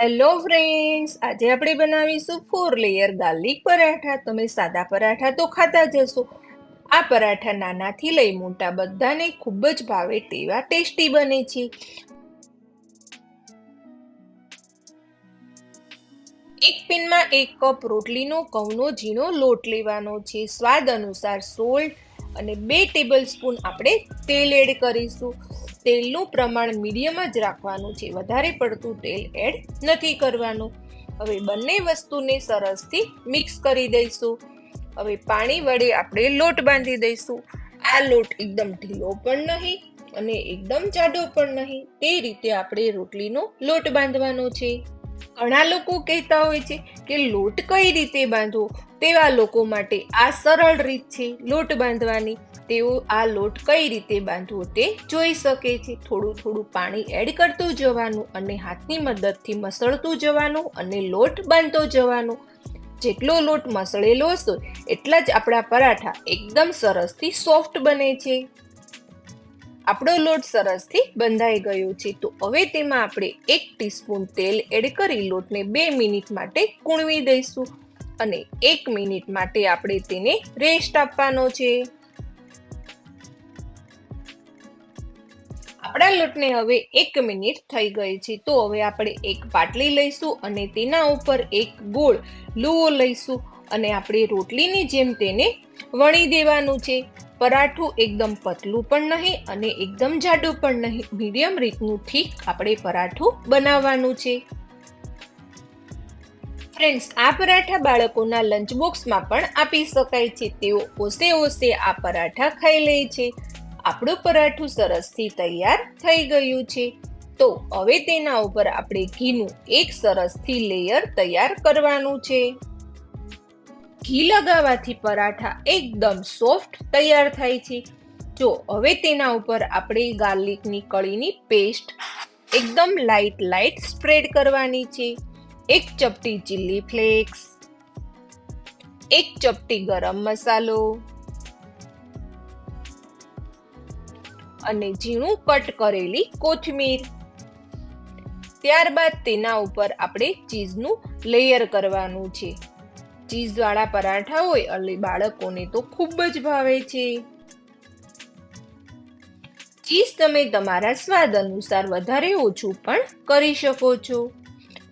Hello friends આજે આપણે બનાવીશું ફોર લેયર ગાર્લિક પરાઠા. તમે સાદા પરાઠા તો ખાતા જ હશો. આ પરાઠા નાનાથી લઈ મોટા બધાને ખૂબ જ ભાવે તેવા ટેસ્ટી બને છે. એક પેનમાં એક કપ રોટલીનો કવનો ઝીણો લોટ લેવાનો છે. સ્વાદ અનુસાર સોલ્ટ અને બે ટેબલ સ્પૂન આપણે તેલ એડ કરીશું. તેલનું પ્રમાણ મીડિયમ જ રાખવાનું છે. વધારે પડતું તેલ એડ નથી કરવાનું. હવે બંને વસ્તુને સરસથી મિક્સ કરી દઈશું. હવે પાણી વડે આપણે લોટ બાંધી દઈશું. આ લોટ એકદમ ઢીલો પણ નહીં અને એકદમ જાડો પણ નહીં. તે રીતે આપણે રોટલીનો લોટ બાંધવાનો છે. ઘણા લોકો કહેતા હોય છે કે લોટ કઈ રીતે બાંધવો? તેવા લોકો માટે આ સરળ રીત છે લોટ બાંધવાની. તેઓ આ લોટ કઈ રીતે બાંધવો તે જોઈ શકે છે. થોડું થોડું પાણી એડ કરતું જવાનું અને હાથની મદદથી મસળતું જવાનું અને લોટ બાંધતો જવાનો. જેટલો લોટ મસળેલો હશે, એટલા જ આપણા પરાઠા એકદમ સરસથી સોફ્ટ બને છે. આપણો લોટ સરસથી બંધાઈ ગયો છે. તો હવે તેમાં આપણે એક ટીસ્પૂન તેલ એડ કરી લોટને બે મિનિટ માટે કૂણવી દઈશું અને એક મિનિટ માટે આપણે તેને રેસ્ટ આપવાનો છે. આપણા લોટને હવે એક મિનિટ થઈ ગઈ છે. તો હવે આપણે એક પાટલી લઈશું અને તેના ઉપર એક ગોળ લુઓ લઈશું અને આપણે રોટલીની જેમ તેને વણી દેવાનું છે. પરાઠું એકદમ પતલું પણ નહીં અને એકદમ જાડું પણ નહીં. મીડિયમ રીતનું ઠીક આપણે પરાઠું બનાવવાનું છે. ફ્રેન્ડ્સ, આ પરાઠા બાળકોના લંચ બોક્સમાં પણ આપી શકાય છે. તેઓ ઓસે ઓસે આ પરાઠા ખાઈ લે છે. આપણું પરાઠું સરસથી તૈયાર થઈ ગયું છે. તો હવે તેના ઉપર આપણે ઘીનું એક સરસથી લેયર તૈયાર કરવાનું છે. ઘી લગાવવાથી પરાઠા એકદમ સોફ્ટ તૈયાર થાય છે. જો હવે તેના ઉપર આપણે ગાર્લિકની કળીની પેસ્ટ એકદમ લાઇટ લાઇટ સ્પ્રેડ કરવાની છે. એક ચપટી ચીલી ફ્લેક્સ, એક ચપટી ગરમ મસાલો અને ઝીણું કટ કરેલી કોથમીર. ત્યારબાદ તેના ઉપર આપણે ચીઝનું લેયર કરવાનું છે. ચીઝવાળા પરાઠા હોય એટલે બાળકોને તો ખૂબ જ ભાવે છે. ચીઝ તમે તમારા સ્વાદ અનુસાર વધારે ઓછું પણ કરી શકો છો.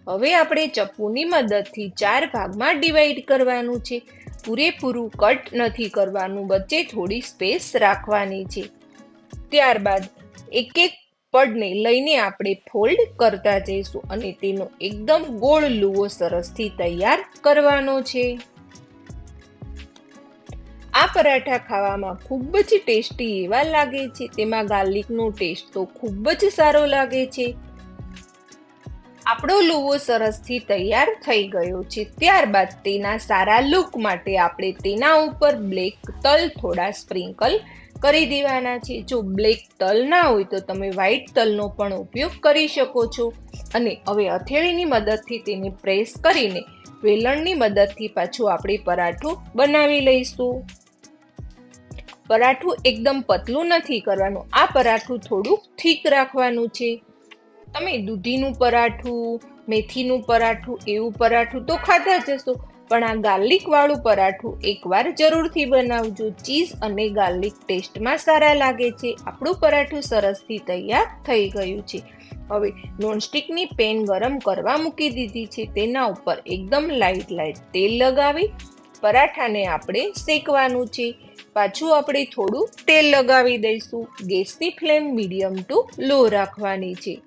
હવે આપણે ચપ્પુની મદદથી ચાર ભાગમાં ડિવાઈડ કરવાનું છે. પૂરેપૂરું કટ નથી કરવાનું, વચ્ચે થોડી સ્પેસ રાખવાની છે. ત્યારબાદ એક એક પડને લઈને આપણે ફોલ્ડ કરતા જઈશું અને તેનો એકદમ ગોળ લુવો સરસથી તૈયાર કરવાનો છે. આ પરાઠા ખાવામાં ખૂબ જ ટેસ્ટી એવા લાગે છે. તેમાં ગાર્લિકનો ટેસ્ટ તો ખૂબ જ સારો લાગે છે. આપણો લુવો સરસથી તૈયાર થઈ ગયો છે. ત્યારબાદ તેના સારા લુક માટે આપણે તેના ઉપર બ્લેક તલ થોડા સ્પ્રિંકલ કરી દેવાના છે. જો બ્લેક તલ ના હોય તો તમે વ્હાઈટ તલનો પણ ઉપયોગ કરી શકો છો. અને હવે હથેળીની મદદથી તેને પ્રેસ કરીને વેલણની મદદથી પાછું આપણે પરાઠું બનાવી લઈશું. પરાઠું એકદમ પતલું નથી કરવાનું. આ પરાઠું થોડું થીક રાખવાનું છે. તમે દૂધીનું પરાઠું, મેથીનું પરાઠું, એવું પરાઠું તો ખાતા જ હશો. પણ આ ગાર્લિક વાળું પરાઠું એકવાર જરૂરથી બનાવજો. ચીઝ અને ગાર્લિક ટેસ્ટમાં સારા લાગે છે. આપણું પરાઠું સરસથી તૈયાર થઈ ગયું છે. હવે નોનસ્ટિકની પેન ગરમ કરવા મૂકી દીધી છે. તેના ઉપર એકદમ લાઇટ લાઇટ તેલ લગાવી પરાઠાને આપણે શેકવાનું છે. પાછું આપણે થોડું તેલ લગાવી દઈશું. ગેસની ફ્લેમ મીડિયમ ટુ લો રાખવાની છે.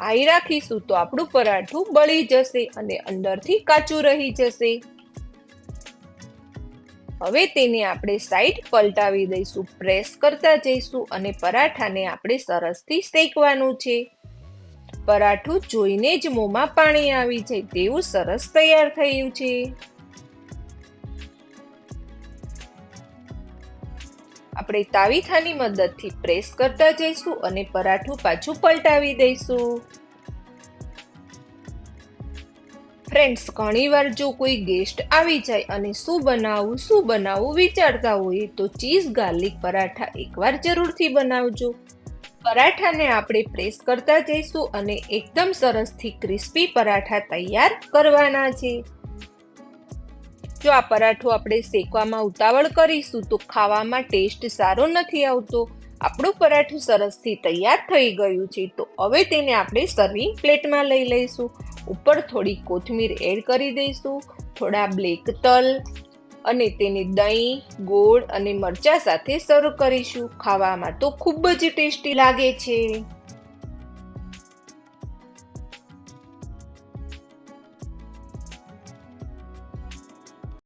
હાઈ રાખીશું તો આપણું પરાઠું બળી જશે અને અંદરથી કાચું રહી જશે. હવે તેને આપણે સાઈડ પલટાવી દઈશું પ્રેસ કરતા જઈશું અને પરાઠાને આપણે સરસથી શેકવાનું છે. પરાઠું જોઈને જ મોંમાં પાણી આવી જાય તેવું સરસ તૈયાર થયું છે. આપણે તાવીથાની મદદથી પ્રેસ કરતા જઈશું અને પરાઠું પાછું પલટાવી દઈશું. ફ્રેન્ડ્સ ઘણીવાર જો કોઈ ગેસ્ટ આવી જાય અને શું બનાવવું શું બનાવવું વિચારતા હોઈએ તો ચીઝ ગાર્લિક પરાઠા એકવાર જરૂરથી બનાવજો. પરાઠાને આપણે પ્રેસ કરતા જઈશું અને એકદમ સરસથી ક્રિસ્પી પરાઠા તૈયાર કરવાના છે. જો આ પરાઠો આપણે શેકવામાં ઉતાવળ કરીશું, તો ખાવામાં ટેસ્ટ સારો નથી આવતો. આપણું પરાઠું સરસથી તૈયાર થઈ ગયું છે, તો હવે તેને આપણે સર્વિંગ પ્લેટમાં લઈ લઈશું. ઉપર થોડી કોથમીર એડ કરી દઈશું, થોડા બ્લેક તલ અને તેને દહીં, ગોળ અને મરચા સાથે સર્વ કરીશું. ખાવામાં તો ખૂબ જ ટેસ્ટી લાગે છે.